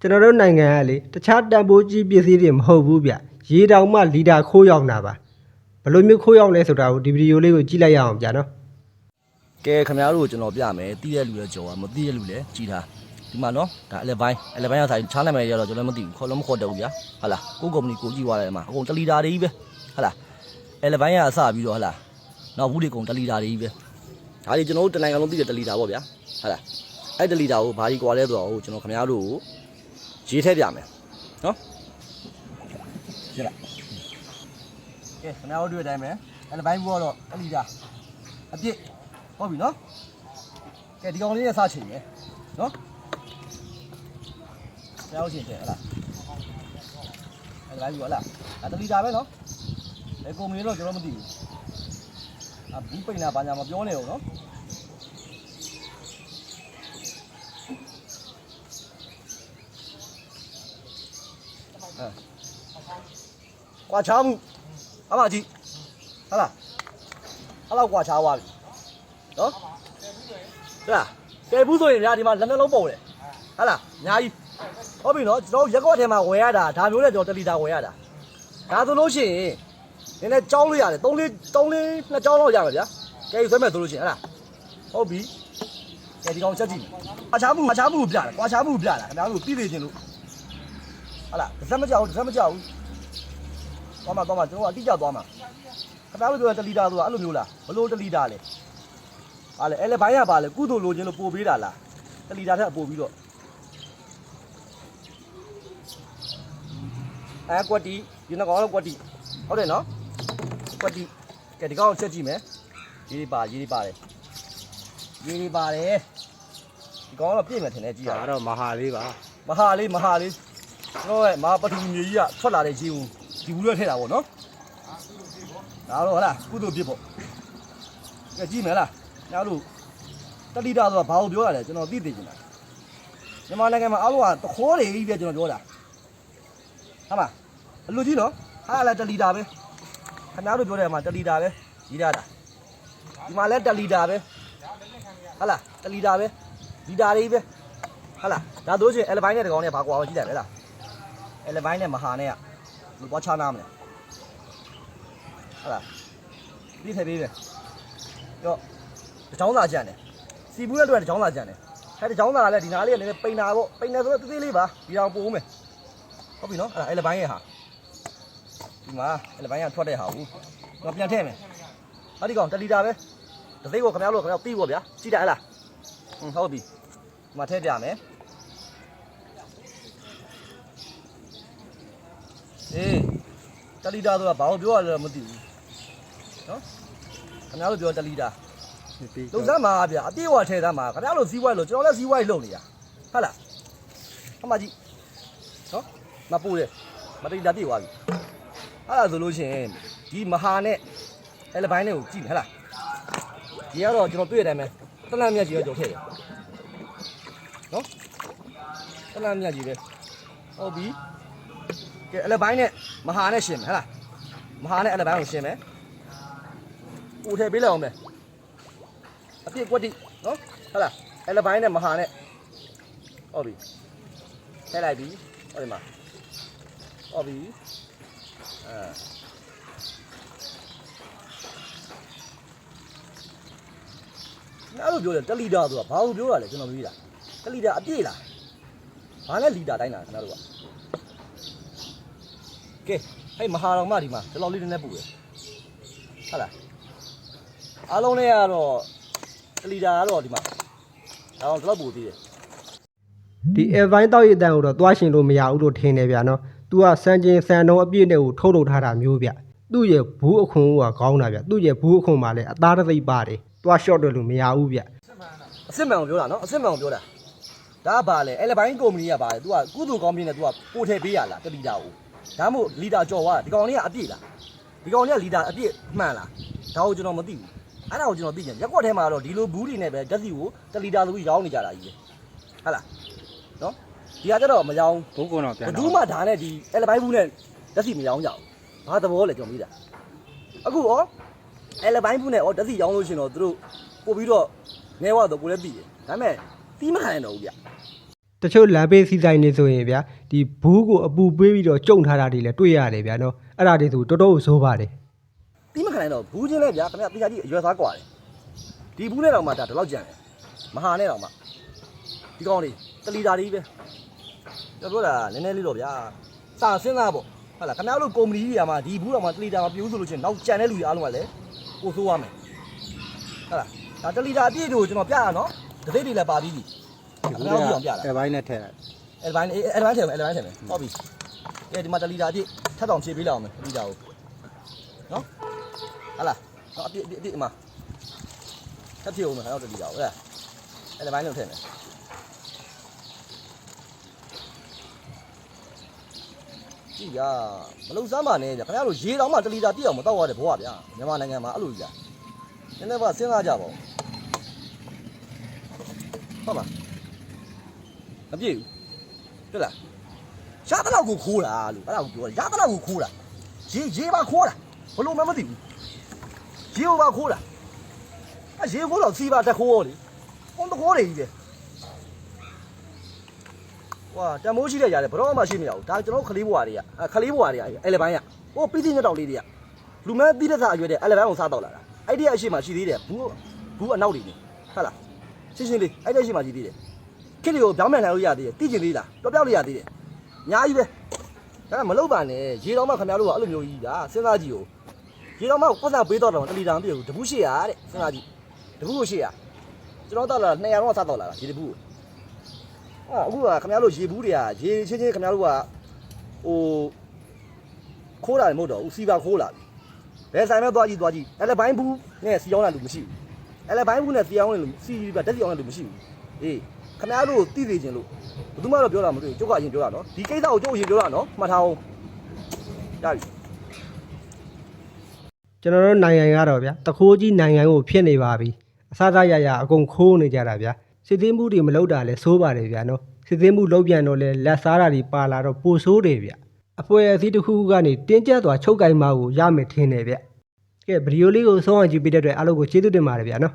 ကျွန်တော်တို့နိုင်ငံကလေတခြားတန်ဖိုးကြီးပစ္စည်းတွေမဟုတ်ဘူးဗျရေတောင်မှလီတာခိုးရောက်တာပါဘယ်လိုမျိုးခိုးရောက်လဲဆိုတာကိုဒီဗီဒီယိုလေးကိုကြည့်လိုက်ရအောင်ဗျာနော်ကဲခင်ဗျားတို့ကိုကျွန်တော်ပြမယ်တီးတဲ့လူလည်းကြော်อ่ะမတီးတဲ့လူလည်းကြည်ထားဒီမှာနော်ဒါအလဲပိုင်းအလဲပိုင်းကဆိုင်ချားနိုင်မယ်ရတော့ကျွန်တော်လည်းမသိဘူးခေါ်လုံးမခေါ်တော့ဘူးဗျာဟုတ်လားကိုကုမ္ပဏီကိုကြည့်သွားတယ်မှာအကုန်တလီတာတွေကြီးပဲဟုတ်လားအလဲပိုင်းကအစပြီးတော့ဟုတ်လားနောက်ဘူးတွေအကုန်တလီတာတွေကြီးပဲဒါတွေကျွန်တော်တို့တနိုင်ငံလုံးသိတဲ့တလီတာပေါ့ဗျာဟုတ်လားအဲ့တလီတာကိုဘာကြီးကွာလဲဆိုတော့ကျွန်တော်ခင်ဗျားတို့ကို ရေးထည့်ပြမယ်နော်ကြည့်လားကဲခင်ဗျားတို့တွေ့တဲ့အတိုင်းပဲအလဲပိုင်းဘောတော့တလီတာအပြည့်ဟုတ်ပြီနော်ကဲဒီကောင်လေးနဲ့စချိန်မယ်နော်ကျောင်းချင်းတဲ့ဟလားအဲ့ဒါကြီးဟလားအတလီတာပဲနော်ဘယ်ကုမ္ပဏီတော့ကျွန်တော်မသိဘူးအဘူးပိန်နာဘာညာမပြောနဲ့ဟုတ်နော် အဲကွာချားမှုအမကြီးဟလားအဲ့လောက်ကွာချားသွားပြီနော်ဟလားကဲဘူးဆိုရင်များဒီမှာလက်နှလုံးပုံတယ်ဟလားအများကြီးဟုတ်ပြီနော်ကျွန်တော်ရက်ကော့ထဲမှာဝယ်ရတာဒါမျိုးနဲ့ကျွန်တော်တလီတာဝယ်ရတာဒါဆိုလို့ရှိရင်နည်းနည်းကြောင်းလို့ရတယ်3လေး3လေးနှစ်ကြောင်းလောက်ရမှာဗျာကဲဆွဲမဲ့ဆိုလို့ရှိရင်ဟလားဟုတ်ပြီကဲဒီကောင်ချက်ကြည့်ကွာချားမှုကွာချားမှုကိုပြတယ်ကွာချားမှုကိုပြတာခင်ဗျားတို့ပြည်သေးခြင်းလို့ ဟလားတစ်စက်မကြောက်ဘူးတစ်စက်မကြောက်ဘူးသွားမှာသွားမှာကျွန်တော်ကအတိအကျသွားမှာခင်ဗျားတို့ပြောတဲ့တလီတာဆိုတာအဲ့လိုမျိုးလားဘလို့တလီတာလဲ။ဟာလေအဲ့လေဘိုင်းရပါလေကုသိုလ်လိုချင်လို့ပို့ပေးတာလား။တလီတာထက်ပို့ပြီးတော့အဲကွက်တီဒီနှစ်ကောင်တော့ကွက်တီဟုတ်တယ်နော်။ကွက်တီကဲဒီကောင်ကိုချက်ကြည့်မယ်။ရေးပါရေးပါတယ်။ရေးပါတယ်။ဒီကောင်ကတော့ပြည့်မယ်ထင်တယ်ကြည့်ရအောင်ဒါတော့မဟာလေးပါမဟာလေးမဟာလေး ကျွန်တော်ရဲ့မဟာပထဝီမြေကြီးကထွက်လာတဲ့ရေကိုဒီဘူးရွက်ထည့်တာပေါ့နော်ဒါတော့ဟလားကုသိုလ်ပြစ်ပေါ့ကဲကြည့်မယ်လားညာလို့တတိတာဆိုတာဘာကိုပြောရလဲကျွန်တော်သိသိချင်တာမြန်မာနိုင်ငံမှာအားလုံးကတခိုးတွေကြီးပဲကျွန်တော်ပြောတာဟုတ်မှာအလူကြီးနော်ဟာလည်းတလီတာပဲခင်ဗျားတို့ပြောတဲ့မှာတလီတာပဲကြီးရတာဒီမှာလည်းတလီတာပဲဟုတ်လားတလီတာပဲလီတာတွေပဲဟုတ်လားဒါတို့ချင်း L ဘိုင်းနဲ့တကောင်နဲ့ဘာကွာအောင်ကြည့်တယ်ပဲလား L ဘိုင်းနဲ့မဟာနဲ့ကလူပွားချနာမလဲဟုတ်လားဒီထည့်ပေးပဲတော့တချောင်းသာကြံတယ်စီဘူးနဲ့တွေ့တချောင်းသာကြံတယ်အဲတချောင်းသာကလည်းဒီနားလေးကလည်းပိန်နာပေါ့ပိန်နာဆိုတော့သေးသေးလေးပါဒီအောင်ပို့ဦးမယ်ဟုတ်ပြီနော်အဲ့ဒါ L ဘိုင်းရဲ့ဟာဒီမှာ L ဘိုင်းကထွက်တဲ့ဟာဘူးတော့ပြန်ထည့်မယ်ဟာဒီကောင်တလီတာပဲတသိန်းကိုခင်ဗျားတို့ခင်ဗျားပြီးပေါ့ဗျာကြည့်တယ်ဟဲ့လားဟုတ်ပြီဒီမှာထည့်ပြမယ် အေးတလီတာဆိုတာဘာလို့ပြောရလဲတော့မသိဘူးနော်ခင်ဗျားတို့ပြောတလီတာပြီးလုံစမ်းမှာဗျာအပြည့်ဝထည့်သားမှာခင်ဗျားတို့စီးပွားရေးလို့ကျွန်တော်လည်းစီးပွားရေးလုပ်နေတာဟုတ်လားအမကြီးနော်မပိုးတယ်မတလီတာပြည့်သွားပြီအဲ့ဒါဆိုလို့ရှိရင်ဒီမဟာနဲ့အဲလဘိုင်းနဲ့ကိုကြည့်မယ်ဟဲ့လားဒီကတော့ကျွန်တော်တွေ့ရတဲ့အတိုင်းပဲတလန့်မြက်ကြီးတော့ကျွန်တော်ထည့်တယ်နော်တလန့်မြတ်ကြီးပဲဟုတ်ပြီကဲ အလဘိုင်းနဲ့မဟာနဲ့ရှင်မယ်ဟဲ့လားမဟာနဲ့အလဘိုင်းကိုရှင်မယ်ပူထည့်ပေးလိုက်အောင်မယ်အပြည့်ကွက်တိနော်ဟဲ့လားအလဘိုင်းနဲ့မဟာနဲ့ဟုတ်ပြီထည့်လိုက်ပြီဟုတ်ဒီမှာဟုတ်ပြီအဲအဲ့လိုပြောတယ်တလီတာဆိုတာဘာလို့ပြောတာလဲကျွန်တော်မေးတာတလီတာအပြည့်လားဘာလဲလီတာတိုင်းလားခင်ဗျားတို့က ကဲဟဲ့မဟာတော်မဒီမှာဒီလောက်လေးနည်းနည်းပူတယ်ဟုတ်လားအားလုံးနဲ့ကတော့တလီတာကတော့ဒီမှာဒါအောင်ဒီလောက်ပူသေးတယ် ဒီ L ဘိုင်းတောက်ရည်တန်ကိုတော့သွားရှင်လို့မရဘူးလို့ထင်တယ်ဗျာနော်။ तू ကစံချင်းစံတုံးအပြည့်နဲ့ကိုထုတ်လုပ်ထားတာမျိုးဗျ။သူ့ရဲ့ဘူးအခွန်ကခေါင်းတာဗျ။သူ့ရဲ့ဘူးအခွန်မှာလည်းအသားတစ်သိပ်ပါတယ်။သွား short တယ်လို့မရဘူးဗျ။ အစ်စ်မှန်ကိုပြောတာနော်အစ်စ်မှန်ကိုပြောတာဒါကဘာလဲအဲလဘိုင်းကုမ္ပဏီကဘာလဲ तू ကကုသိုလ်ကောင်းပြင်းနဲ့ तू ကပို့ထည့်ပေးရလားတလီတာကို ဒါမှမဟုတ်လီတာကြော်သွားတာဒီကောင်လေးကအပြည့်လားဒီကောင်လေးကလီတာအပြည့်မှန်လားဒါကိုကျွန်တော်မသိဘူးအဲ့ဒါကိုကျွန်တော်သိချင်ရက်ကွက်ထဲမှာတော့ဒီလိုဘူးတွေနဲ့ပဲဓာတ်စီကိုတလီတာဆိုပြီးရောင်းနေကြတာကြီးပဲဟုတ်လားနော်ဒီကကြတော့မရောင်းဘုတ်ကုံတော့ပြန်ဘတော့ယ်သူမှဒါနဲ့ဒီအဲလဘိုင်းဘူးနဲ့ဓာတ်စီမရောင်းကြဘူးဘာသဘောလဲကျွန်တော်မိတာအခုဩအဲလဘိုင်းဘူးနဲ့ဩဓာတ်စီရောင်းလို့ရှရင်တော့သူတို့ပို့ပြီးတော့ငဲဝါတော့ကိုလည်းသိတယ်ဒါပေမဲ့တီးမခံရတော့ဘူးဗျ တချို့လမ်းဘေးစီဆိုင်နေဆိုရင်ဗျာဒီဘူးကိုအပူပေးပြီးတော့ကြုံထားတာတွေလည်းတွေ့ရတယ်ဗျာနော်အဲ့ဒါတွေဆိုတော်တော်ကိုဆိုးပါတယ် တီးမခံနိုင်တော့ဘူးချင်းလဲဗျာခင်ဗျတရားကြီးအရွယ်သားกว่าတယ်ဒီဘူးနဲ့တော့မှဒါဒီလောက်ကြံတယ်မဟာနဲ့တော့မှဒီကောင်လေးတလီတာလေးပဲကျွန်တော်တို့ကနည်းနည်းလေးတော့ဗျာစာစဉ်းစားပေါ့ဟုတ်လားခင်ဗျားတို့ကုမ္ပဏီကြီးကမှဒီဘူးတော့မှတလီတာမပြူးဆိုလို့ချင်းနောက်ကြံတဲ့လူတွေအားလုံးကလည်းကိုဆိုးရမယ်ဟုတ်လားဒါတလီတာအပြည့်တို့ကျွန်တော်ပြရနော်တသိတွေလည်းပါပြီးပြီ ခင်ဗျားတို့အောင်ပြတာအဲဘိုင်းနဲ့ထည့်လိုက်အဲ့ဘိုင်းအဲ့ဘိုင်းထည့်မယ်အဲ့ဘိုင်းထည့်မယ်ဟုတ်ပြီကဲဒီမှာတလီတာအပြည့်ထပ်တောင်ဖြည့်ပေးလောက်အောင်မယ်တလီတာကိုနော်ဟာလားနော်အပြည့်အပြည့်အပြည့်အမထပ်ဖြည့်အောင်မယ်ဟောတလီတာကိုဟုတ်လားအဲ့ဘိုင်းလုံးထည့်မယ်ကြည့်ကြမလုံစမ်းပါနဲ့ဗျခင်ဗျားတို့ရေတောင်မှတလီတာပြည့်အောင်မတော့ရတဲ့ဘဝဗျာမြန်မာနိုင်ငံမှာအဲ့လိုကြီးဗျနည်းနည်းပါစဉ်းစားကြပါဦးဟုတ်လား မပြည့်ဘူးဟုတ်လားရတဲ့လောက်ကိုခိုးတာလို့အဲ့ဒါကိုပြောတာရတဲ့လောက်ကိုခိုးတာရေရေပါခိုးတာဘလို့မှမသိဘူးရေကိုပါခိုးတာအဲရေခိုးတော့စီပါတက်ခိုးရောလေကွန်တခိုးတွေကြီးပဲဝါတမိုးရှိတဲ့ရတယ်ဘရောမှရှိမရဘူးဒါကျွန်တော်ခလေးဘွားတွေကအဲခလေးဘွားတွေကအဲ့လေပိုင်းကဟိုပြီးသိညက်တောက်လေးတွေကလူမဲပြီးတဲ့စားအရွယ်တဲ့အဲ့လေပိုင်းကိုစားတော့လာတာအဲ့ဒီအရှိမှရှိသေးတယ်ဘူးဘူးအနောက်တွေနေဟုတ်လားရှင်းရှင်းလေးအဲ့ဒီအရှိမှရှိသေးတယ် ခစ်တွေကိုပြောင်းပြန်နိုင်လို့ရသေးတယ်သိကျင်သေးလားတော့ပြောက်လို့ရသေးတယ်အများကြီးပဲဒါကမလုပ်ပါနဲ့ရေတော်မှခင်ဗျားတို့ကအဲ့လိုမျိုးကြီးဒါစဉ်းစားကြည့်ကိုရေတော်မှပတ်စံပေးတော့တော့တလီတာမပြည့်ဘူးတပူးရှိရတဲ့စဉ်းစားကြည့်တပူးကိုရှိရကျွန်တော်တော့လာ200တော့စားတော့လာတာရေတပူးအော်အခုကခင်ဗျားတို့ရေဘူးတွေကရေချင်းချင်းခင်ဗျားတို့ကဟိုခိုးတာမဟုတ်တော့ဘူးစီပါခိုးလာပြီဘယ်ဆိုင်မဲ့သွားကြည့်သွားကြည့်အဲ့လေဘိုင်းဘူးနဲ့စီအောင်လာလူမရှိဘူးအဲ့လေဘိုင်းဘူးနဲ့စီအောင်လူစီပါတက်စီအောင်လာလူမရှိဘူးအေး ခင်ဗျားတို့သိသိချင်းလို့ဘယ်သူမှတော့ပြောတာမတွေ့ဘူးကျုပ်ကအရင်ပြောတာနော်ဒီကိစ္စကိုကျုပ်အရင်ပြောတာနော်မှတ်ထားအောင်ရပြီကျွန်တော်တို့နိုင်ငံကတော့ဗျာတခိုးကြီးနိုင်ငံကိုဖြစ်နေပါပြီအစားစားရရအကုန်ခိုးနေကြတာဗျာစစ်သေးမှုတွေမလုပ်တာလဲဆိုးပါတယ်ဗျာနော်စစ်သေးမှုလုပ်ပြန်တော့လဲလက်စားတာတွေပါလာတော့ပိုဆိုးတယ်ဗျာအပွဲအစည်းတစ်ခုခုကနေတင်းကျပ်သွားချုပ်ကင်မကိုရမယ်ထင်တယ်ဗျာကဲဗီဒီယိုလေးကိုဆုံးအောင်ကြည့်ပေးတဲ့အတွက်အားလုံးကိုကျေးဇူးတင်ပါတယ်ဗျာနော်